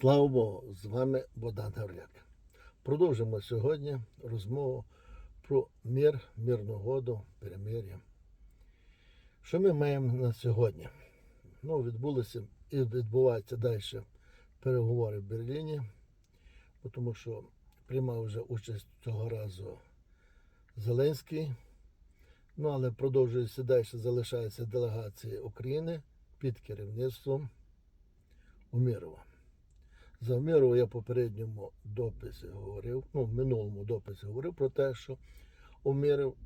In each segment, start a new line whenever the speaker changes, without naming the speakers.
Слава Богу, з вами Богдан Гавряк. Продовжимо сьогодні розмову про мир, мирну году, перемир'я. Що ми маємо на сьогодні? Ну, відбулися і відбуваються далі переговори в Берліні, тому що приймав вже участь цього разу Зеленський. Ну, але продовжується далі, залишається делегація України під керівництвом Умірова. За Умірова я в попередньому дописі говорив, ну, в минулому дописі говорив про те, що Уміров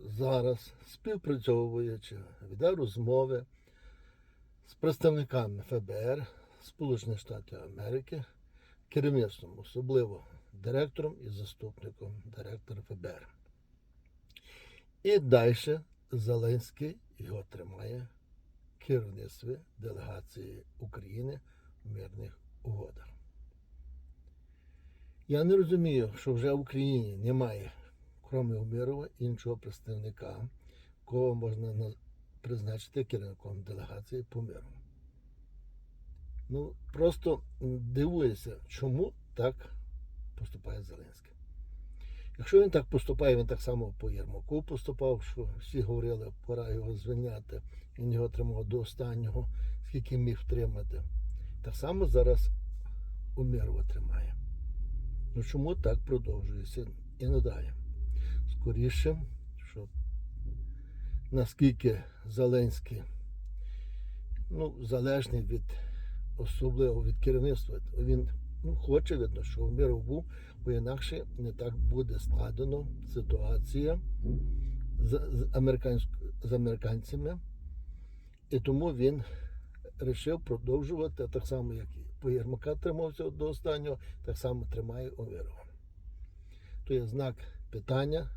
зараз співпрацьовує чи веде розмови з представниками ФБР Сполучених Штатів Америки, керівництвом, особливо директором і заступником директора ФБР. І далі Зеленський його тримає керівництві делегації України в мирних угодах. Я не розумію, що вже в Україні немає, крім Умірова, іншого представника, кого можна призначити керівником делегації по миру. Ну, просто дивуюся, чому так поступає Зеленський. Якщо він так поступає, він так само по Єрмаку поступав, що всі говорили, пора його звільняти. Він його тримав до останнього, скільки міг втримати. Так само зараз Умірова тримає. Ну чому так продовжується і надалі? Скоріше, що наскільки Зеленський ну, залежний від особливо від керівництва, він ну, хоче видно, що Уміров був, бо інакше не так буде складено ситуація з, з, з американцями. І тому він вирішив продовжувати так само, як і по Єрмака тримався до останнього, так само тримає Умірова. То є знак питання,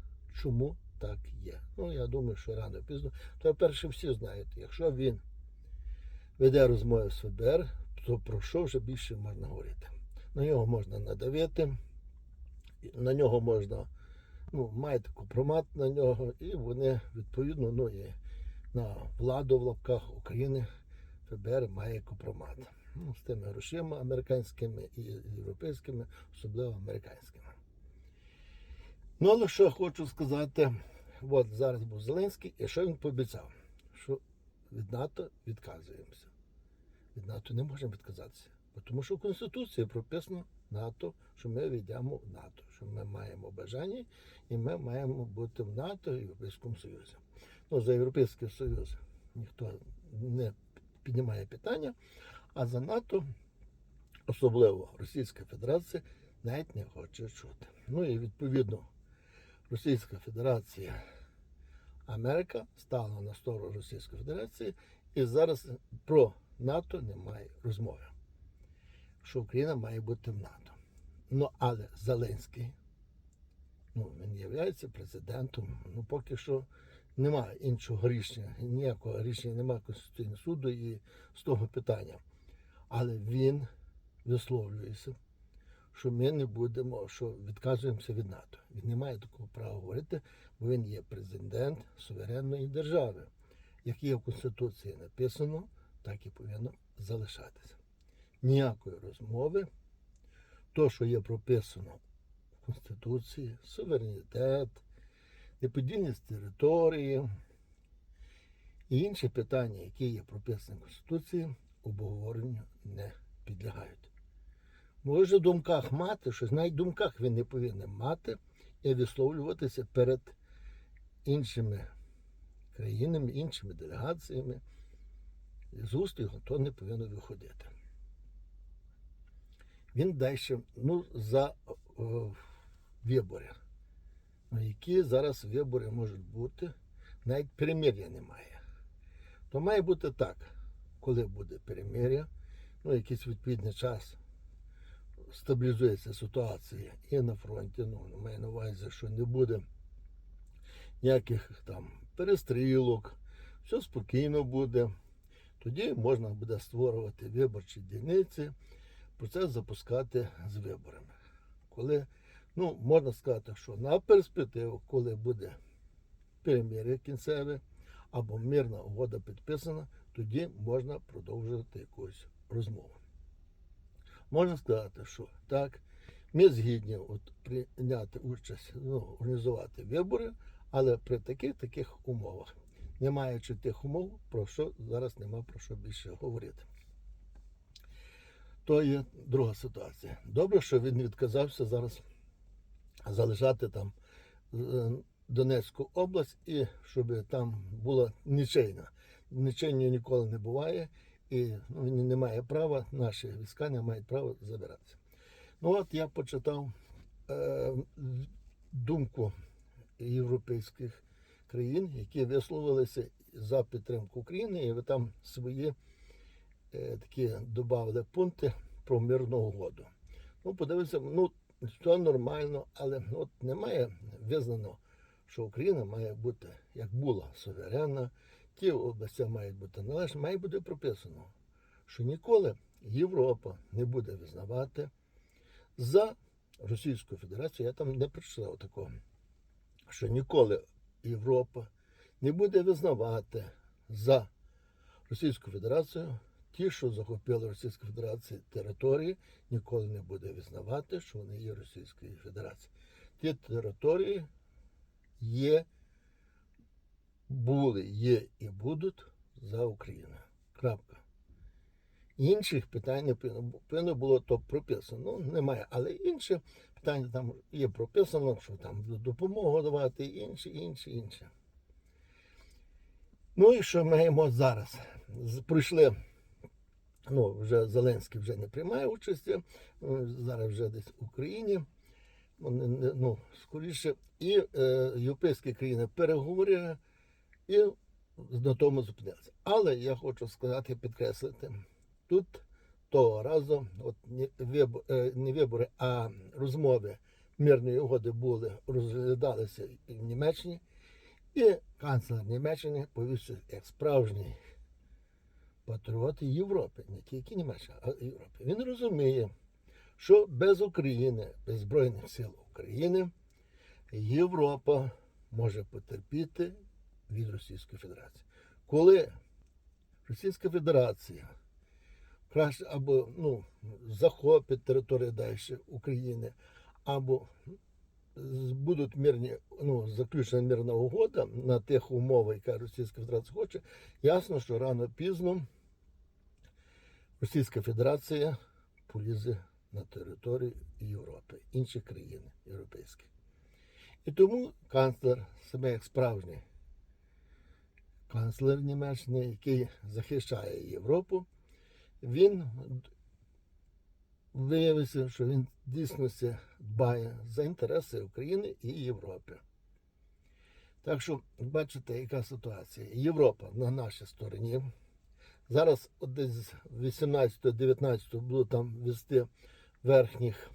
чому так є. Ну, я думаю, що рано пізно. То перше всі знають, якщо він веде розмови з ФБР, то про що вже більше можна говорити? На нього можна надавити, на нього можна, ну, маєте компромат на нього, і вони відповідно, ну і на владу в лапках України ФБР має компромат. Ну, з тими грошима американськими і європейськими, особливо американськими. Ну, але що хочу сказати, от зараз був Зеленський, і що він пообіцяв? Що від НАТО відказуємося. Від НАТО не можемо відказатися. Тому що в Конституції прописано НАТО, що ми війдемо в НАТО, що ми маємо бажання і ми маємо бути в НАТО і в Європейському Союзі. Ну, за Європейський Союз ніхто не піднімає питання, а за НАТО, особливо Російська Федерація, навіть не хоче чути. Ну і відповідно Російська Федерація, Америка стала на сторону Російської Федерації, і зараз про НАТО немає розмови, що Україна має бути в НАТО. Ну, але Зеленський, ну, він є президентом, ну поки що немає іншого рішення, ніякого рішення немає Конституційного суду і з того питання. Але він висловлюється, що ми не будемо, що відказуємося від НАТО. Він не має такого права говорити, бо він є президент суверенної держави. Як є в Конституції написано, так і повинно залишатися. Ніякої розмови, то, що є прописано в Конституції, суверенітет, неподільність території і інші питання, які є прописані в Конституції, обговоренню не підлягають. Може в думках мати щось, навіть в думках він не повинен мати і висловлюватися перед іншими країнами, іншими делегаціями. З уст його то не повинно виходити. Він далі, ну, за о, вибори. Ну, які зараз вибори можуть бути, навіть перемир'я немає. То має бути так, коли буде перемир'я, ну, якийсь відповідний час стабілізується ситуація і на фронті. Ну, маю на увазі, що не буде ніяких там перестрілок, все спокійно буде. Тоді можна буде створювати виборчі дільниці, процес запускати з виборами. Коли, ну, можна сказати, що на перспективу, коли буде перемир'я кінцеве або мирна угода підписана, тоді можна продовжувати якусь розмову. можна сказати, що так, ми згідні от, прийняти участь, ну, організувати вибори, але при таких таких умовах. Не маючи тих умов, про що зараз нема про що більше говорити. То є друга ситуація. Добре, що він відказався зараз залишати там е, Донецьку область і щоб там була нічийна. Нічийної ніколи не буває, і ну, не має права, наші війська не мають права забиратися. Ну от я почитав е, думку європейських країн, які висловилися за підтримку України, і ви там свої е, такі додали пункти про мирну угоду. Ну, подивимося, ну, все нормально, але от немає визнано, що Україна має бути, як була, суверенна, ті області мають бути належні, має бути прописано, що ніколи Європа не буде визнавати за Російську Федерацію, я там не прочитав такого, що ніколи Європа не буде визнавати за Російську Федерацію. Ті, що захопили Російську Федерацію території, ніколи не буде визнавати, що вони є Російською Федерацією. Ті території є, були, є і будуть за Україну. Крапка. Інших питань не повинно, було то прописано. Ну, немає. Але інші питання там є прописано, що там допомогу давати, і інші, інші, інші. Ну і що маємо зараз? Пройшли, ну, вже Зеленський вже не приймає участі, е, зараз вже десь в Україні. Ну, ну, скоріше, і е, європейські країни переговорили і на тому зупинилися. Але я хочу сказати, підкреслити, тут того разу, от не, не вибори, а розмови мирної угоди були, розглядалися в Німеччині, і канцлер Німеччини повівся як справжній патріот Європи, не тільки Німеччини, а Європи. Він розуміє, що без України, без Збройних сил України, Європа може потерпіти від Російської Федерації. Коли Російська Федерація краще або ну, захопить територію далі України, або будуть мирні, ну, заключена мирна угода на тих умовах, яка Російська Федерація хоче, ясно, що рано пізно Російська Федерація полізе на територію Європи, інші країни європейські. І тому канцлер себе як справжній канцлер Німеччини, який захищає Європу, він виявився, що він в дійсності дбає за інтереси України і Європи. Так що, бачите, яка ситуація. Європа на нашій стороні. Зараз десь 18-19 було там вести верхніх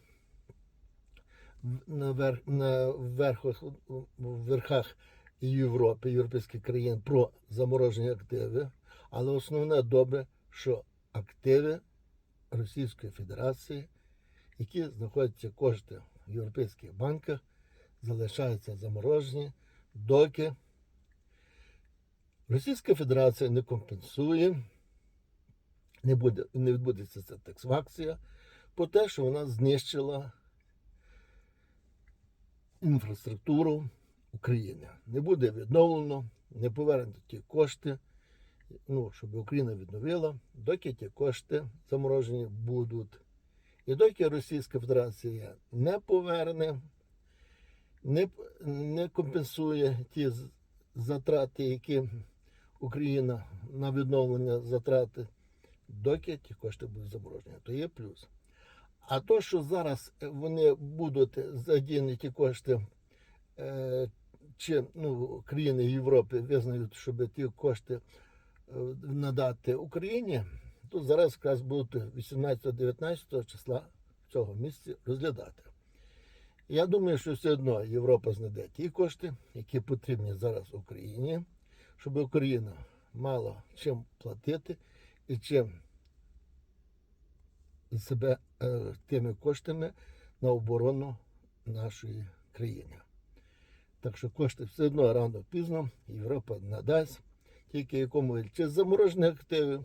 на, верх, на верхах, верхах Європи, європейських країн про заморожені активи. Але основне добре, що активи Російської Федерації, які знаходяться кошти в європейських банках, залишаються заморожені, доки Російська Федерація не компенсує, не, буде, не відбудеться ця таксвакція, по те, що вона знищила інфраструктуру України. Не буде відновлено, не повернуті ті кошти, ну, щоб Україна відновила, доки ті кошти заморожені будуть. І доки Російська Федерація не поверне, не, не компенсує ті затрати, які Україна на відновлення затрати, доки ті кошти будуть заморожені, то є плюс. А то, що зараз е, вони будуть задіяні ті кошти, е, чи ну, країни Європи визнають, щоб ті кошти е, надати Україні, то зараз якраз будуть 18-19 числа цього місяця розглядати. Я думаю, що все одно Європа знайде ті кошти, які потрібні зараз Україні, щоб Україна мала чим платити і чим себе е, тими коштами на оборону нашої країни. Так що кошти все одно рано пізно Європа надасть, тільки якому чи з заморожених активів,